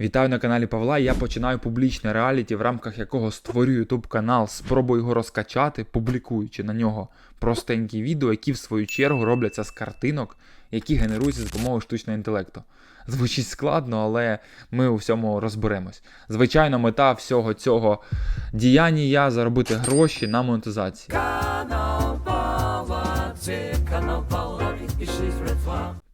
Вітаю на каналі Павла. Я починаю публічне реаліті, в рамках якого створюю YouTube канал, спробую його розкачати, публікуючи на нього простенькі відео, які в свою чергу робляться з картинок, які генеруються за допомогою штучного інтелекту. Звучить складно, але ми у всьому розберемось. Звичайно, мета всього цього діяння заробити гроші на монетизації. Канал Павла, це канал Павла.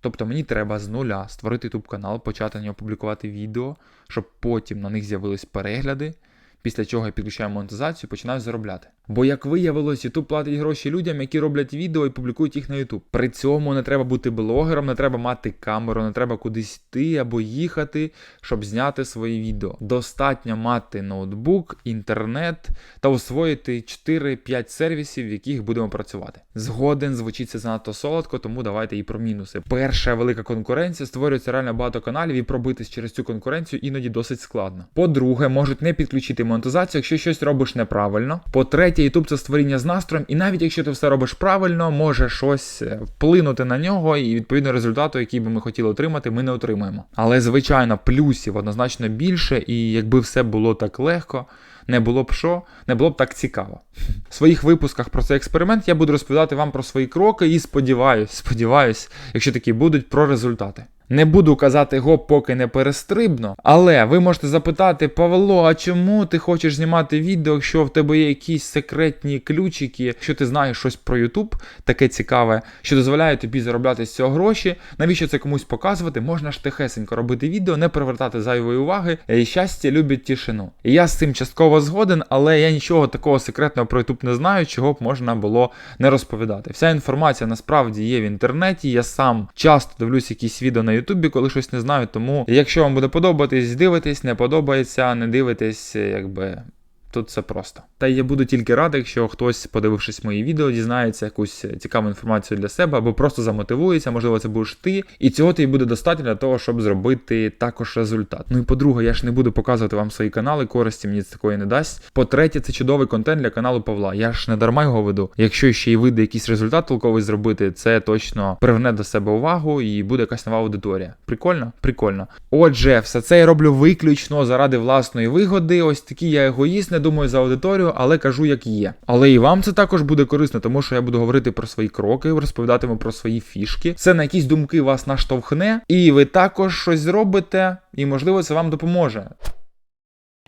Тобто мені треба з нуля створити YouTube канал, почати на нього публікувати відео, щоб потім на них з'явились перегляди. Після чого я підключаю монетизацію починаю заробляти. Бо як виявилось, YouTube платить гроші людям, які роблять відео і публікують їх на YouTube. При цьому не треба бути блогером, не треба мати камеру, не треба кудись йти або їхати, щоб зняти свої відео. Достатньо мати ноутбук, інтернет та освоїти 4-5 сервісів, в яких будемо працювати. Згоден звучить це занадто солодко, тому давайте і про мінуси. Перша велика конкуренція створюється реально багато каналів, і пробитись через цю конкуренцію іноді досить складно. По-друге, можуть не підключити монетизацію, якщо щось робиш неправильно. По-третє, YouTube це створіння з настроєм, і навіть якщо ти все робиш правильно, може щось е, вплинути на нього, і відповідно результату, який би ми хотіли отримати, ми не отримаємо. Але звичайно, плюсів однозначно більше, і якби все було так легко. Не було б що, не було б так цікаво. В своїх випусках про цей експеримент я буду розповідати вам про свої кроки і сподіваюсь, сподіваюсь, якщо такі будуть, про результати. Не буду казати гоп, поки не перестрибно, але ви можете запитати, Павло, а чому ти хочеш знімати відео, якщо в тебе є якісь секретні ключики, якщо ти знаєш щось про YouTube, таке цікаве, що дозволяє тобі заробляти з цього гроші, навіщо це комусь показувати? Можна ж тихесенько робити відео, не привертати зайвої уваги. І щастя любить тишину. І я з цим частково згоден, але я нічого такого секретного про YouTube не знаю, чого б можна було не розповідати. Вся інформація насправді є в інтернеті. Я сам часто дивлюсь якісь відео на Ютубі, коли щось не знаю. Тому, якщо вам буде подобатись, дивитесь, не подобається, не дивитесь, якби. Тут все просто. Та я буду тільки радий, якщо хтось, подивившись мої відео, дізнається якусь цікаву інформацію для себе, або просто замотивується, можливо, це будеш ти. І цього тобі буде достатньо для того, щоб зробити також результат. Ну і по-друге, я ж не буду показувати вам свої канали, користі мені це такої не дасть. По-третє, це чудовий контент для каналу Павла. Я ж не дарма його веду. Якщо ще й вийде якийсь результат толковий зробити, це точно приверне до себе увагу і буде якась нова аудиторія. Прикольно? Прикольно. Отже, все це я роблю виключно заради власної вигоди. Ось такий я егоїст, думаю за аудиторію, але кажу, як є. Але і вам це також буде корисно, тому що я буду говорити про свої кроки, розповідатиму про свої фішки. Це на якісь думки вас наштовхне, і ви також щось зробите, і можливо це вам допоможе.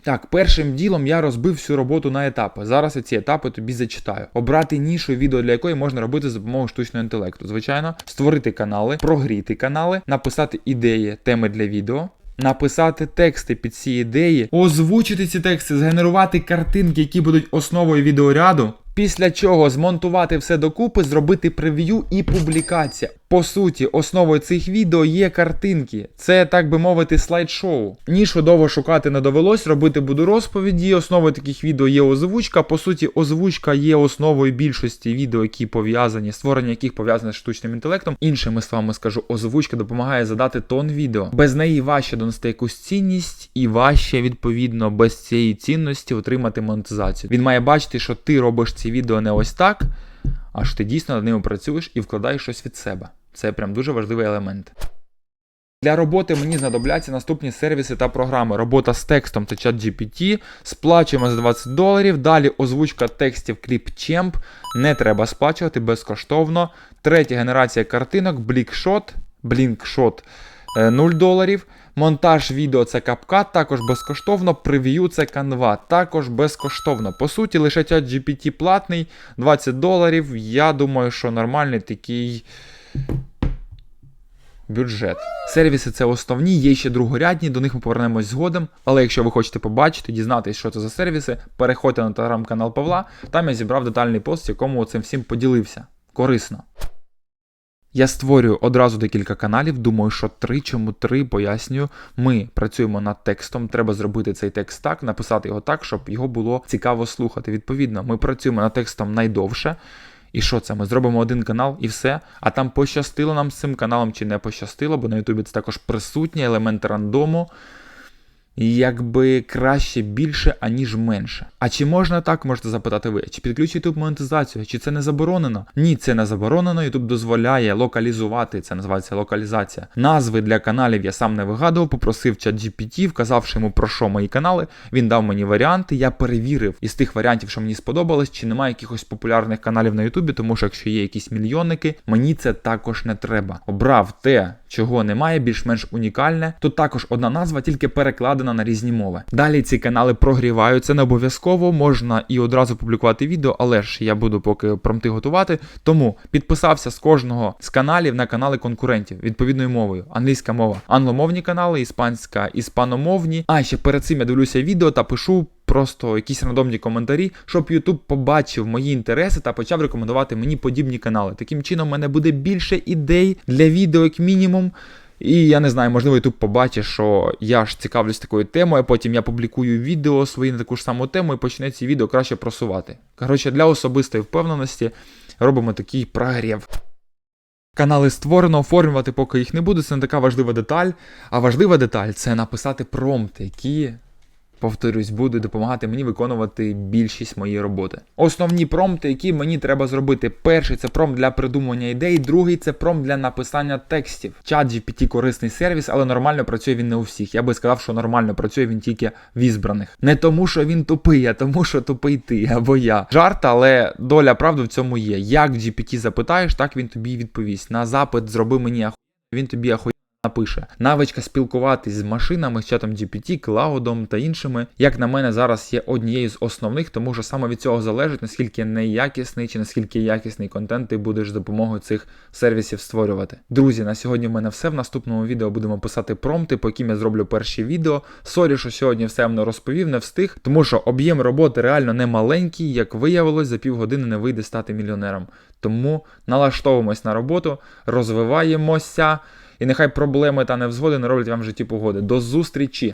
Так, першим ділом я розбив всю роботу на етапи. Зараз я ці етапи тобі зачитаю. Обрати нішу відео, для якої можна робити за допомогою штучного інтелекту. Звичайно, створити канали, прогріти канали, написати ідеї, теми для відео. Написати тексти під ці ідеї, озвучити ці тексти, згенерувати картинки, які будуть основою відеоряду. Після чого змонтувати все докупи, зробити прев'ю і публікація. По суті, основою цих відео є картинки. Це, так би мовити, слайд-шоу. Нішу довго шукати не довелось, робити буду розповіді. Основою таких відео є озвучка. По суті, озвучка є основою більшості відео, які пов'язані, створення яких пов'язане з штучним інтелектом. Іншими словами скажу, озвучка допомагає задати тон відео. Без неї важче донести якусь цінність, і важче, відповідно, без цієї цінності отримати монетизацію. Він має бачити, що ти робиш ці відео не ось так, а що ти дійсно над ними працюєш і вкладаєш щось від себе. Це прям дуже важливий елемент. Для роботи мені знадобляться наступні сервіси та програми. Робота з текстом це чат GPT, сплачуємо за 20 доларів. Далі озвучка текстів ClipChamp, не треба сплачувати безкоштовно. Третя генерація картинок, Blinkshot, Blinkshot е, 0 доларів. Монтаж відео це CapCut, також безкоштовно. Прев'ю це Canva, також безкоштовно. По суті, лише чат GPT платний, 20 доларів. Я думаю, що нормальний такий бюджет. Сервіси це основні, є ще другорядні, до них ми повернемось згодом. Але якщо ви хочете побачити, дізнатися, що це за сервіси, переходьте на телеграм-канал Павла. Там я зібрав детальний пост, якому цим всім поділився. Корисно. Я створюю одразу декілька каналів. Думаю, що три, чому три, пояснюю. Ми працюємо над текстом. Треба зробити цей текст так, написати його так, щоб його було цікаво слухати. Відповідно, ми працюємо над текстом найдовше. І що це? Ми зробимо один канал і все. А там пощастило нам з цим каналом чи не пощастило, бо на Ютубі це також присутні елементи рандому. Якби краще більше, аніж менше. А чи можна так, можете запитати ви? Чи підключить YouTube монетизацію? Чи це не заборонено? Ні, це не заборонено. YouTube дозволяє локалізувати. Це називається локалізація. Назви для каналів я сам не вигадував, попросив ChatGPT, вказавши йому про що мої канали. Він дав мені варіанти. Я перевірив із тих варіантів, що мені сподобалось, чи немає якихось популярних каналів на YouTube, тому що якщо є якісь мільйонники, мені це також не треба. Обрав те, чого немає, більш-менш унікальне. Тут також одна назва, тільки перекладена на різні мови. Далі ці канали прогріваються, не обов'язково можна і одразу публікувати відео, але ж я буду поки промти готувати. Тому підписався з кожного з каналів на канали конкурентів відповідною мовою. Англійська мова, англомовні канали, іспанська, іспаномовні. А ще перед цим я дивлюся відео та пишу. Просто якісь рандомні коментарі, щоб YouTube побачив мої інтереси та почав рекомендувати мені подібні канали. Таким чином, в мене буде більше ідей для відео, як мінімум. І я не знаю, можливо, YouTube побачить, що я ж цікавлюсь такою темою, а потім я публікую відео свої на таку ж саму тему і почне ці відео краще просувати. Коротше, для особистої впевненості робимо такий прогрів. Канали створено, оформлювати поки їх не буду, це не така важлива деталь. А важлива деталь це написати промпти, які, повторюсь, будуть допомагати мені виконувати більшість моєї роботи. Основні промпти, які мені треба зробити. Перший це промпт для придумування ідей, другий це промпт для написання текстів. Чат GPT корисний сервіс, але нормально працює він не у всіх. Я би сказав, що нормально працює він тільки в ізбраних. Не тому, що він тупий, а тому, що тупий ти або я. Жарт, але доля правди в цьому є. Як в GPT запитаєш, так він тобі відповість. На запит зроби мені ахуєнно, він тобі ахуєнно напише. Навичка спілкуватись з машинами, з чатом GPT, клаудом та іншими, як на мене, зараз є однією з основних, тому що саме від цього залежить, наскільки неякісний чи наскільки якісний контент ти будеш з допомогою цих сервісів створювати. Друзі, на сьогодні в мене все. В наступному відео будемо писати промпти, по яким я зроблю перші відео. Сорі, що сьогодні все вам не розповів, не встиг, тому що об'єм роботи реально не маленький, як виявилось, за півгодини не вийде стати мільйонером. Тому налаштовуємось на роботу, розвиваємося. І нехай проблеми та невзгоди не роблять вам в житті погоди. До зустрічі!